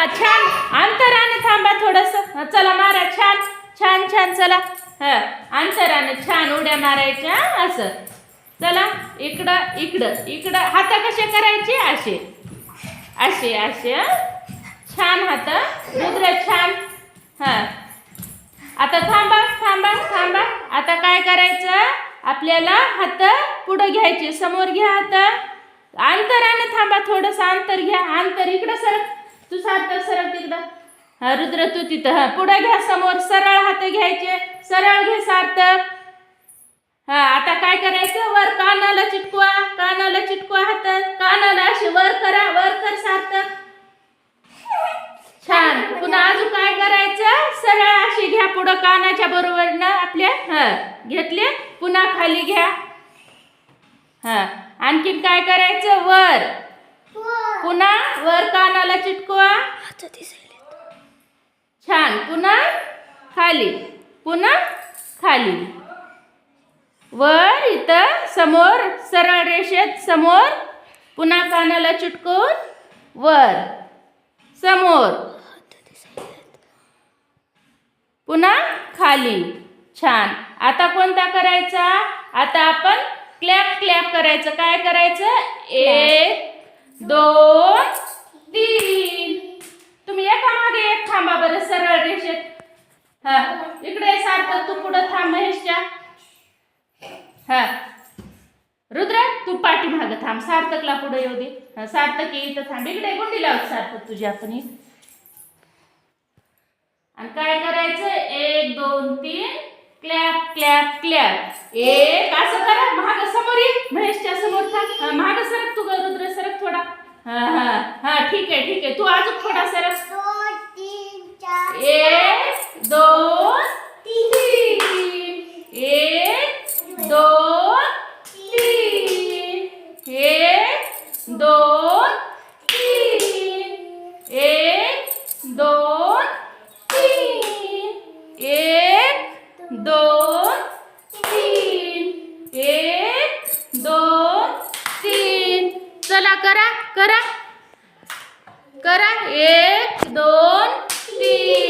हा छान. अंतराने थांबा थोडस. चला मारा छान. छान छान चला. हा अंतराने छान उड्या मारायच्या असं. चला इकडं इकडं इकडं. हात कसे करायचे? असे. असे असे छान हात. रुद्र छान. हा. आता थांबा थांबा थांबा. आता काय करायचं? आपल्याला हात पुढं घ्यायचे. समोर घ्या हात. अंतराने थांबा थोडंसं. अंतर घ्या. अंतर इकडं सर तू सारखं सरळ तिकडं. हा रुद्र तू तिथं हा. पुढे घ्या समोर सरळ हात घ्यायचे. सरळ घे सार्थक हा आता काय करायचं? वर कानाला चिटकवा. कानाला चिटकवा हात. कानाला असे वर करा वर कर सार्थक छान. पुन्हा अजून काय करायचं? सरळ अशी घ्या पुढं कानाच्या बरोबर आपल्या. हा घेतले? पुन्हा खाली घ्या. हा आणखीन काय करायचं? वर. पुन्हा वर कानाला चिटकवा. छान. पुन्हा खाली. पुन्हा खाली. वर इथं समोर सरळ रेषेत समोर पुन्हा कानाला चिटकून वर समोर. पुन्हा खाली. छान. आता कोणता करायचा? आता आपण क्लॅप क्लॅप करायचं. काय करायचं? एक दोन तीन. तुम्ही एका मागे एक थांबा बरं सरळ रेषेत. हा इकडे सारखं तू पुढं थांब महेशच्या. हा. रुद्र तू पाठीमागं थांब सार्थकला पुढे येऊ दे. सार्थक इथं थांब. इकडे गुंडी लावत सार्थक तुझी आपण आणि काय करायचं? एक दोन तीन. Clap clap clap. एक असं करा. महाग समोर ये. महेशच्या समोर थांब. महाग सर तू हा हा. हा ठीक आहे ठीक आहे. तू अजून थोडा सरक एक करा करा. करा. एक दोन तीन.